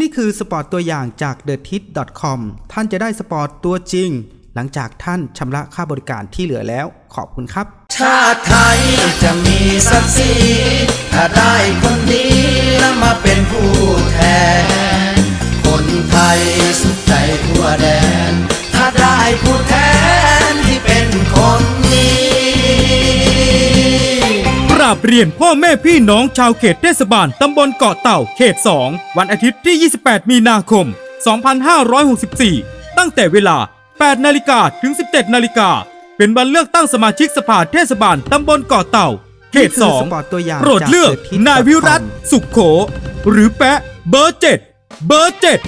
นี่คือสปอร์ตตัวอย่างจาก t h e t i t c o m ท่านจะได้สปอร์ตตัวจริง หลังจากท่านชำระค่าบริการที่เหลือแล้ว ขอบคุณครับ ชาติไทยจะมีศักดิ์ศรีถ้าได้คนดีแล้วมาเป็นผู้แทน คนไทยสุขใจทั่วแดน ถ้าได้ผู้แทน เรียนพ่อแม่พี่น้องชาวเขตเทศบาลตำบลเกาะเต่าเขต 2 วันอาทิตย์ที่ 28 มีนาคม 2564 ตั้งแต่เวลา 8 นาฬิกาถึง 17 นาฬิกา เป็นวันเลือกตั้งสมาชิกสภาเทศบาลตำบลเกาะเต่า เขตสอง2โปรดเลือก นายวิรัตสุขโข หรือแปะเบอร์เจ็ดเบอร์เจ็ด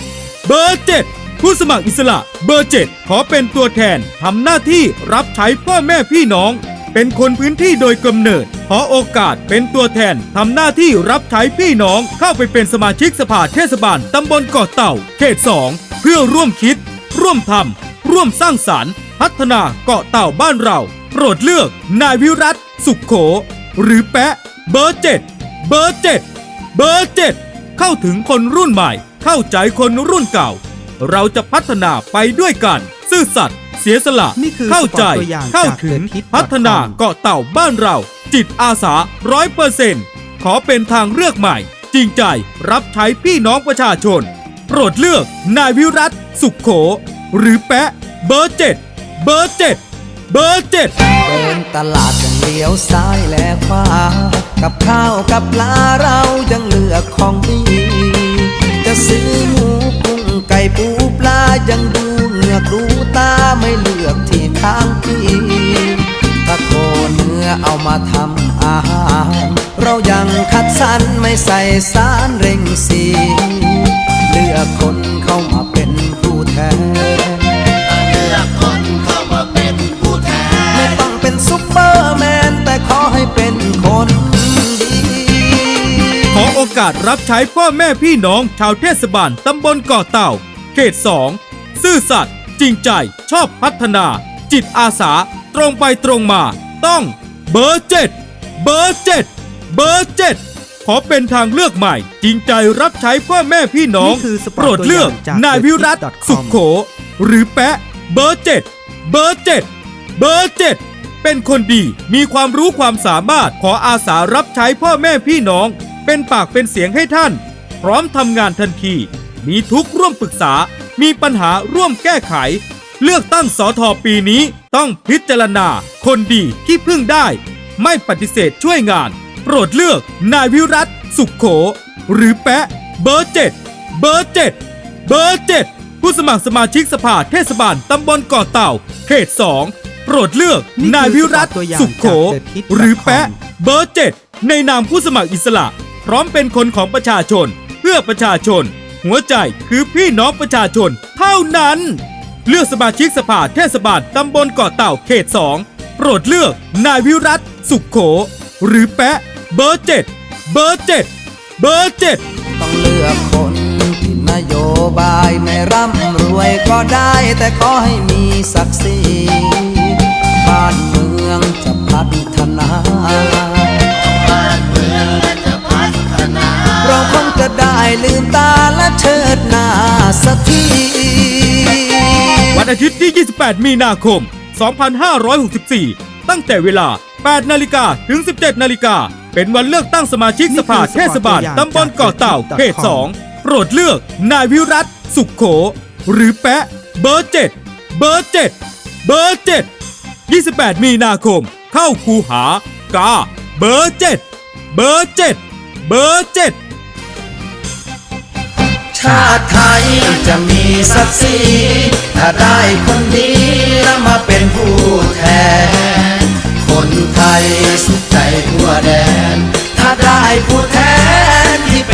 เบอร์เจ็ดผู้สมัครอิสระเบอร์เจ็ดขอเป็นตัวแทนทำหน้าที่รับใช้พ่อแม่พี่น้อง เป็นคนพื้นที่โดยกำเนิด ขอโอกาสเป็นตัวแทนทำหน้าที่รับใช้พี่น้องเข้าไปเป็นสมาชิกสภาเทศบาลตำบลเกาะเต่า เขต 2 เพื่อร่วมคิด ร่วมทำร่วมสร้างสารรค์ พัฒนาเกาะเต่าบ้านเรา โปรดเลือกนายวิรัตสุขโข หรือแปะเบอร์เจ็ดเบอร์เจ็ดเบอร์เจ็ดเข้าถึงคนรุ่นใหม่ เข้าใจคนรุ่นเก่า เราจะพัฒนาไปด้วยกัน ซื่อสัตย์ เสียสละ นี่คือเข้าใจสปอร์ตตัวอย่างเข้าจากถึง The Tip พัฒนา com เกาะเต่าบ้านเรา จิตอาสาร้อยเปอร์เซ็นต์ขอเป็นทางเลือกใหม่ จริงใจรับใช้พี่น้องประชาชน โปรดเลือกนายวิรัตสุขโข หรือแปะเบอร์เจ็ดเบอร์เจ็ดเบอร์เจ็ด เดินตลาดยังเลี้ยวซ้ายและขวา กับข้าวกับปลาเรายังเลือกของดี เอามาทำอาหาร เรายังคัดสรรไม่ใส่สารเร่งสีเลือกคนเข้ามาเป็นผู้แทน ไม่ต้องเป็นซุปเปอร์แมน แต่ขอให้เป็นคนดีขอโอกาสรับใช้พ่อแม่พี่น้องชาวเทศบาลตำบลเกาะเต่า เขต2ซื่อสัตย์จริงใจชอบพัฒนา จิตอาสาตรงไปตรงมา ต้อง เบอร์เจ็ดเบอร์เจ็ดเบอร์เจ็ดขอเป็นทางเลือกใหม่ จริงใจรับใช้พ่อแม่พี่น้อง นี่คือสปอร์ตโปรดเลือกตัวอย่างจากนายวิรัต TheTip.com สุขโข หรือแปะเบอร์เจ็ดเบอร์เจ็ดเบอร์เจ็ดเป็นคนดีมีความรู้ความสามารถขออาสารับใช้พ่อแม่พี่น้อง เป็นปากเป็นเสียงให้ท่าน พร้อมทำงานทันที มีทุกข์ร่วมปรึกษา มีปัญหาร่วมแก้ไข เลือกตั้งสอทอปีนี้ต้องพิจารณา คนดีที่พึ่งได้ ไม่ปฏิเสธช่วยงาน โปรดเลือกนายวิรัตสุขโข หรือแปะเบอร์เจ็ดเบอร์เจ็ดเบอร์เจ็ดผู้สมัครสมาชิกสภาเทศบาลตำบลเกาะเต่าเขต2โปรดเลือกนายวิรัตสปอร์ตตัวอย่างสุขโข หรือแปะเบอร์เจ็ดในนามผู้สมัครอิสระ พร้อมเป็นคนของประชาชน เพื่อประชาชน หัวใจคือพี่น้องประชาชนเท่านั้น เลือกสมาชิกสภาเทศบาลตำบลเกาะเต่าเขต 2 โปรดเลือกนายวิรัตสุขโข หรือแปะเบอร์เจ็ดเบอร์เจ็ดเบอร์เจ็ดต้องเลือกคนที่นโยบายไม่ร่ำรวยก็ได้ แต่ขอให้มีศักดิ์ศรีบ้านเมืองจะพัฒนาเราคงจะได้ลืมตาและเชิดหน้าสักที อาทิตย์ที่ 28 มีนาคม 2564 ตั้งแต่เวลา 8 นาฬิกาถึง 17 นาฬิกา เป็นวันเลือกตั้งสมาชิกสภาเทศบาลตำบลเกาะเต่าเขต 2 โปรดเลือกนายวิรัตสุขโข หรือแปะเบอร์เจ็ดเบอร์เจ็ดเบอร์เจ็ด28 มีนาคม เข้าคูหากา เบอร์เจ็ดเบอร์เจ็ดเบอร์เจ็ด ชาติไทยจะมีศักดิ์ศรีถ้าได้คนดีแล้วมาเป็นผู้แทน คนไทยสุขใจทั่วแดน ถ้าได้ผู้แทนที่เป็น